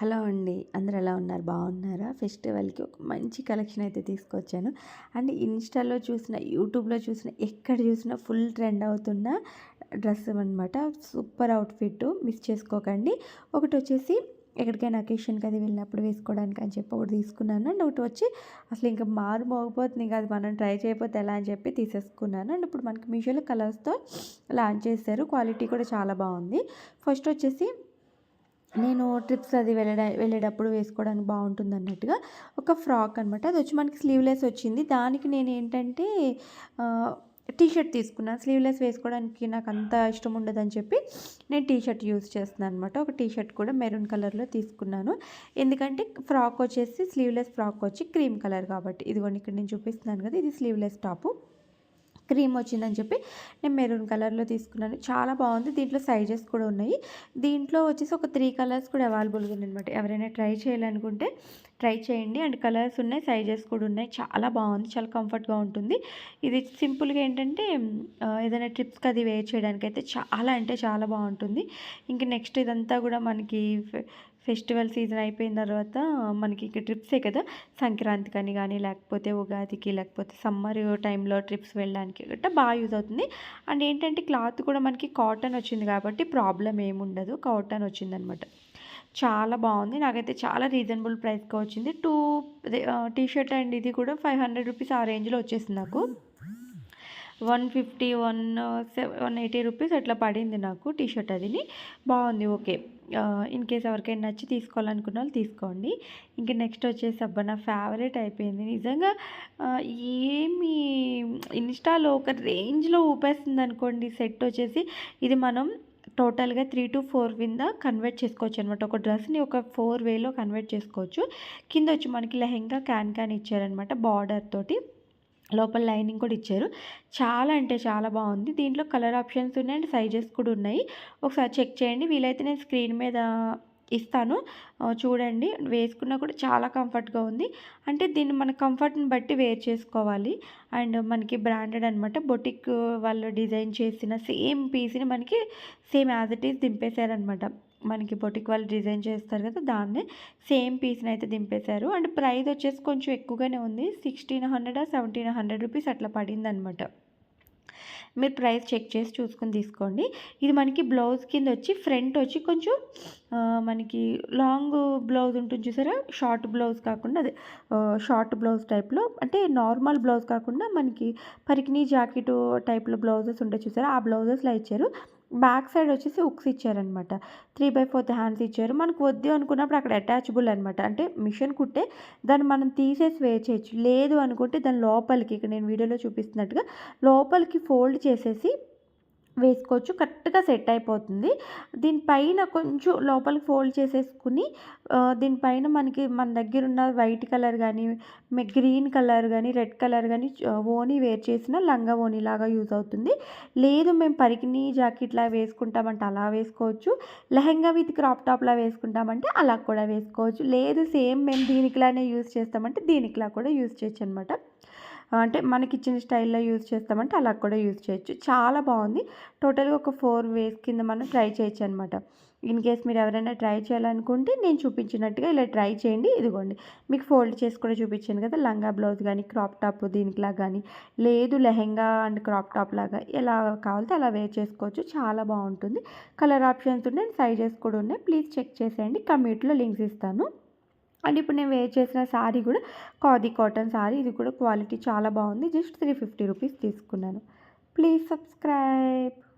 Hello అండి. అందరు ఎలా ఉన్నారు? బాగున్నారా? ఫెస్టివల్కి ఒక మంచి కలెక్షన్ అయితే తీసుకొచ్చాను. అండ్ ఇన్స్టాలో చూసిన యూట్యూబ్లో చూసిన ఎక్కడ చూసినా ఫుల్ ట్రెండ్ అవుతున్న డ్రెస్ అనమాట సూపర్ అవుట్ఫిట్ మిస్ చేసుకోకండి. ఒకటి వచ్చేసి ఎక్కడికైనా అకేషన్కి అది వెళ్ళినప్పుడు వేసుకోవడానికి అని చెప్పి ఒకటి తీసుకున్నాను. అండ్ ఒకటి వచ్చి అసలు ఇంకా మారు మోగిపోతుంది కాదు మనం ట్రై చేయకపోతే ఎలా అని చెప్పి తీసేసుకున్నాను. అండ్ ఇప్పుడు మనకి మీషోలో కలర్స్తో లాంచ్ చేశారు. క్వాలిటీ కూడా చాలా బాగుంది. ఫస్ట్ వచ్చేసి నేను ట్రిప్స్ అది వెళ్ళడ వెళ్ళేటప్పుడు వేసుకోవడానికి బాగుంటుంది అన్నట్టుగా ఒక ఫ్రాక్ అనమాట అది వచ్చి మనకి స్లీవ్లెస్ వచ్చింది. దానికి నేను ఏంటంటే టీషర్ట్ తీసుకున్నాను స్లీవ్లెస్ వేసుకోవడానికి నాకు అంత ఇష్టం ఉండదని చెప్పి నేను టీ షర్ట్ యూస్ చేస్తున్నాను అనమాట ఒక టీషర్ట్ కూడా మెరూన్ కలర్లో తీసుకున్నాను. ఎందుకంటే ఫ్రాక్ వచ్చేసి స్లీవ్లెస్ ఫ్రాక్ వచ్చి క్రీమ్ కలర్ కాబట్టి. ఇదిగోండి ఇక్కడ నేను చూపిస్తున్నాను కదా ఇది స్లీవ్లెస్ టాపు. క్రీమ్ వచ్చిందని చెప్పి నేను మెరూన్ కలర్లో తీసుకున్నాను. చాలా బాగుంది. దీంట్లో సైజెస్ కూడా ఉన్నాయి. దీంట్లో వచ్చేసి ఒక త్రీ కలర్స్ కూడా అవైలబుల్గా ఉందన్నమాట ఎవరైనా ట్రై చేయాలనుకుంటే ట్రై చేయండి. అండ్ కలర్స్ ఉన్నాయి సైజెస్ కూడా ఉన్నాయి. చాలా బాగుంది. చాలా కంఫర్ట్గా ఉంటుంది. ఇది సింపుల్గా ఏంటంటే ఏదైనా ట్రిప్స్కి అది వేర్ చేయడానికి అయితే చాలా అంటే చాలా బాగుంటుంది. ఇంక నెక్స్ట్ ఇదంతా కూడా మనకి ఫెస్టివల్ సీజన్ అయిపోయిన తర్వాత మనకి ఇక ట్రిప్సే కదా. సంక్రాంతికి అని కానీ లేకపోతే ఉగాదికి లేకపోతే సమ్మర్ టైంలో ట్రిప్స్ వెళ్ళడానికి గట్టా బాగా యూజ్ అవుతుంది. అండ్ ఏంటంటే క్లాత్ కూడా మనకి కాటన్ వచ్చింది కాబట్టి ప్రాబ్లం ఏముండదు. కాటన్ వచ్చిందనమాట. చాలా బాగుంది. నాకైతే చాలా రీజనబుల్ ప్రైస్కి వచ్చింది. టూ టీ షర్ట్ అండ్ ఇది కూడా ఫైవ్ హండ్రెడ్ రూపీస్ ఆ రేంజ్లో వచ్చేసింది నాకు. One fifty one one eighty rupees అట్లా పడింది నాకు టీ షర్ట్ అదిని. బాగుంది ఓకే. ఇన్ కేస్ ఎవరికైనా నచ్చి తీసుకోవాలనుకున్న వాళ్ళు తీసుకోండి. ఇంకా నెక్స్ట్ వచ్చేసి అబ్బా నా ఫేవరెట్ అయిపోయింది. నిజంగా ఏమి ఇన్స్టాలో ఒక రేంజ్లో ఊపేస్తుంది అనుకోండి సెట్ వచ్చేసి ఇది మనం టోటల్గా త్రీ టు ఫోర్ కింద కన్వర్ట్ చేసుకోవచ్చు అనమాట ఒక డ్రెస్ని ఒక ఫోర్ వేలో కన్వర్ట్ చేసుకోవచ్చు. కింద వచ్చి మనకి లెహెంగా క్యాన్ క్యాన్ ఇచ్చారనమాట బార్డర్ తోటి. లోపల లైనింగ్ కూడా ఇచ్చారు. చాలా అంటే చాలా బాగుంది. దీంట్లో కలర్ ఆప్షన్స్ ఉన్నాయి అండ్ సైజెస్ కూడా ఉన్నాయి. ఒకసారి చెక్ చేయండి. వీలైతే నేను స్క్రీన్ మీద ఇస్తాను. చూడండి. వేసుకున్నా కూడా చాలా కంఫర్ట్గా ఉంది. అంటే దీన్ని మన కంఫర్ట్ని బట్టి వేర్ చేసుకోవాలి. అండ్ మనకి బ్రాండెడ్ అనమాట బొటిక్ వాళ్ళు డిజైన్ చేసిన సేమ్ పీస్ని మనకి సేమ్ యాజ్ ఇట్ ఈస్ దింపేశారనమాట మనకి బొటిక్ వాళ్ళు డిజైన్ చేస్తారు కదా దాన్నే సేమ్ పీస్ని అయితే దింపేశారు. అండ్ ప్రైస్ వచ్చేసి కొంచెం ఎక్కువగానే ఉంది. Sixteen hundred seventeen hundred rupees అట్లా పడిందనమాట. మీరు ప్రైస్ చెక్ చేసి చూసుకొని తీసుకోండి. ఇది మనకి బ్లౌజ్ కింద వచ్చి ఫ్రంట్ వచ్చి కొంచెం మనకి లాంగ్ బ్లౌజ్ ఉంటుంది చూసారా? షార్ట్ బ్లౌజ్ కాకుండా అదే షార్ట్ బ్లౌజ్ టైప్లో అంటే నార్మల్ బ్లౌజ్ కాకుండా మనకి పరికినీ జాకెట్ టైప్లో బ్లౌజెస్ ఉంటాయి చూసారా? ఆ బ్లౌజెస్లో ఇచ్చారు. బ్యాక్ సైడ్ వచ్చేసి ఉక్స్ ఇచ్చారనమాట. త్రీ బై ఫోర్త్ హ్యాండ్స్ ఇచ్చారు. మనకు వద్దు అనుకున్నప్పుడు అక్కడ అటాచబుల్ అనమాట. అంటే మిషన్ కుట్టే దాన్ని మనం తీసేసి వే చేయొచ్చు. లేదు అనుకుంటే దాని లోపలికి ఇక్కడ నేను వీడియోలో చూపిస్తున్నట్టుగా లోపలికి ఫోల్డ్ చేసేసి వేసుకోవచ్చు. కరెక్ట్గా సెట్ అయిపోతుంది. దీనిపైన కొంచెం లోపలికి ఫోల్డ్ చేసేసుకుని దీనిపైన మనకి మన దగ్గర ఉన్న వైట్ కలర్ కానీ గ్రీన్ కలర్ కానీ రెడ్ కలర్ కానీ ఓని వేర్ చేసిన లంగా ఓనీ లాగా యూజ్ అవుతుంది. లేదు మేము పరికిని జాకెట్లా వేసుకుంటామంటే అలా వేసుకోవచ్చు. లెహంగా విత్ క్రాప్ టాప్లా వేసుకుంటామంటే అలా కూడా వేసుకోవచ్చు. లేదు సేమ్ మేము దీనికిలానే యూజ్ చేస్తామంటే దీనికిలా కూడా యూజ్ చేయొచ్చు అనమాట అంటే మనకి ఇచ్చిన స్టైల్లో యూజ్ చేస్తామంటే అలా కూడా యూజ్ చేయొచ్చు. చాలా బాగుంది. టోటల్గా ఒక ఫోర్ వేస్ కింద మనం ట్రై చేయొచ్చు అనమాట ఇన్ కేస్ మీరు ఎవరైనా ట్రై చేయాలనుకుంటే నేను చూపించినట్టుగా ఇలా ట్రై చేయండి. ఇదిగోండి. మీకు ఫోల్డ్ చేసి కూడా చూపించాను కదా లంగా బ్లౌజ్ కానీ క్రాప్ టాప్ దీనికిలా కానీ. లేదు లెహెంగా అండ్ క్రాప్ టాప్ లాగా ఎలా కావాలితే అలా వేర్ చేసుకోవచ్చు. చాలా బాగుంటుంది. కలర్ ఆప్షన్స్ ఉన్నాయి సైజెస్ కూడా ఉన్నాయి. ప్లీజ్ చెక్ చేసేయండి. కమ్యూట్లో లింక్స్ ఇస్తాను. అండ్ ఇప్పుడు నేను వేర్ చేసిన శారీ కూడా కాదీ కాటన్ శారీ. ఇది కూడా క్వాలిటీ చాలా బాగుంది. జస్ట్ త్రీ ఫిఫ్టీ రూపీస్ తీసుకున్నాను. Please subscribe.